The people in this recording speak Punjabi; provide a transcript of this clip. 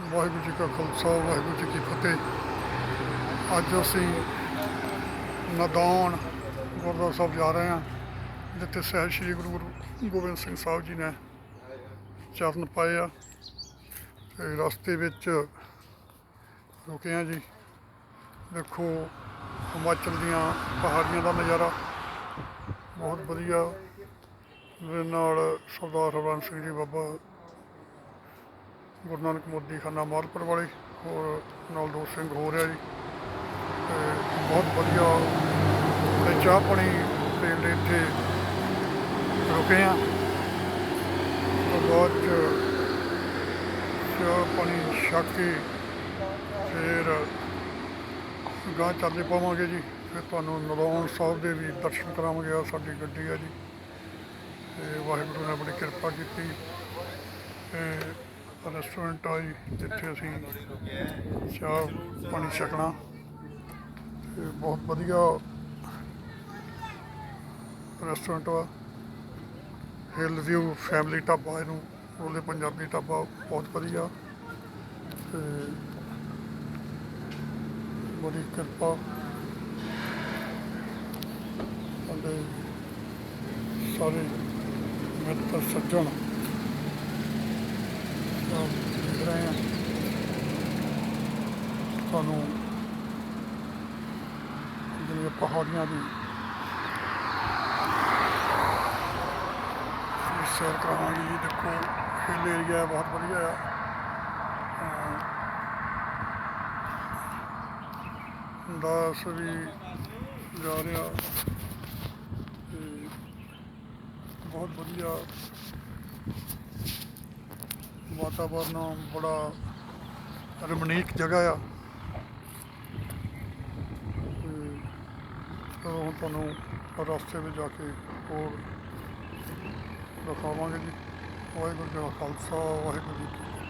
ਵਾਹਿਗੁਰੂ ਜੀ ਕਾ ਖਾਲਸਾ, ਵਾਹਿਗੁਰੂ ਜੀ ਕੀ ਫਤਿਹ। ਅੱਜ ਅਸੀਂ ਨਦੌਣ ਗੁਰਦੁਆਰਾ ਸਾਹਿਬ ਜਾ ਰਹੇ ਹਾਂ, ਜਿੱਥੇ ਸਹਿਬ ਸ੍ਰੀ ਗੁਰੂ ਗੁਰੂ ਗੋਬਿੰਦ ਸਿੰਘ ਸਾਹਿਬ ਜੀ ਨੇ ਚਰਨ ਪਾਏ ਆ ਤੇ ਰਸਤੇ ਵਿੱਚ ਰੁਕੇ ਆ ਜੀ। ਦੇਖੋ, ਹਿਮਾਚਲ ਦੀਆਂ ਪਹਾੜੀਆਂ ਦਾ ਨਜ਼ਾਰਾ ਬਹੁਤ ਵਧੀਆ। ਮੇਰੇ ਨਾਲ ਸਰਦਾਰ ਹਰਬੰਸ ਸਿੰਘ ਜੀ ਬਾਬਾ ਗੁਰੂ ਨਾਨਕ ਮੋਦੀ ਖਾਨਾ ਮਾਲਪੁਰ ਵਾਲੇ ਹੋਰ ਨਾਲ ਦੋ ਸਿੰਘ ਹੋ ਰਿਹਾ ਜੀ। ਤੇ ਬਹੁਤ ਵਧੀਆ ਤੇ ਚਾਹ ਪਾਣੀ ਪੀਣ ਲਈ ਇੱਥੇ ਰੁਕੇ ਆ। ਤੋਂ ਬਾਅਦ 'ਚ ਚਾਹ ਪਾਣੀ ਛਕ ਕੇ ਫਿਰ ਗਾਂ ਚੱਲਦੇ ਪਾਵਾਂਗੇ ਜੀ। ਫਿਰ ਤੁਹਾਨੂੰ ਨਰੌਣ ਸਾਹਿਬ ਦੇ ਵੀ ਦਰਸ਼ਨ ਕਰਾਵਾਂਗੇ ਆ ਸਾਡੀ ਗੱਡੀ ਆ ਜੀ। ਤੇ ਵਾਹਿਗੁਰੂ ਨੇ ਬੜੀ ਕਿਰਪਾ ਕੀਤੀ। ਤੇ ਰੈਸਟੋਰੈਂਟ ਆ ਜੀ, ਜਿੱਥੇ ਅਸੀਂ ਚਾਹ ਪਾਣੀ ਛਕਣਾ। ਤੇ ਬਹੁਤ ਵਧੀਆ ਰੈਸਟੋਰੈਂਟ ਵਾ ਹਿਲ ਵਿਊ ਫੈਮਿਲੀ ਢਾਬਾ ਇਹਨੂੰ, ਉਹਦੇ ਪੰਜਾਬੀ ਢਾਬਾ ਬਹੁਤ ਵਧੀਆ। ਤੇ ਬੜੀ ਕਿਰਪਾ। ਸਾਡੇ ਸਾਰੇ ਮਿੱਤਰ, ਸੱਜਣ ਸਭ ਦੇਖ ਰਹੇ ਹਾਂ ਤੁਹਾਨੂੰ ਜਿਹੜੀਆਂ ਪਹਾੜੀਆਂ ਦੀ ਸੈਰ ਕਰਾਵਾਂਗੇ ਜੀ, ਦੇਖੋ ਹਿੱਲ ਏਰੀਆ ਬਹੁਤ ਵਧੀਆ ਆ। ਦਾਸ ਵੀ ਜਾ ਰਿਹਾ ਤੇ ਬਹੁਤ ਵਧੀਆ ਵਾਤਾਵਰਨ ਬੜਾ ਰਮਣੀਕ ਜਗ੍ਹਾ ਆ ਤੇ ਚਲੋ ਹੁਣ ਤੁਹਾਨੂੰ ਰਸਤੇ ਵਿੱਚ ਜਾ ਕੇ ਹੋਰ ਦਿਖਾਵਾਂਗੇ ਜੀ। ਵਾਹਿਗੁਰੂ ਜੀ ਕਾ ਖਾਲਸਾ, ਵਾਹਿਗੁਰੂ ਜੀ ਕੀ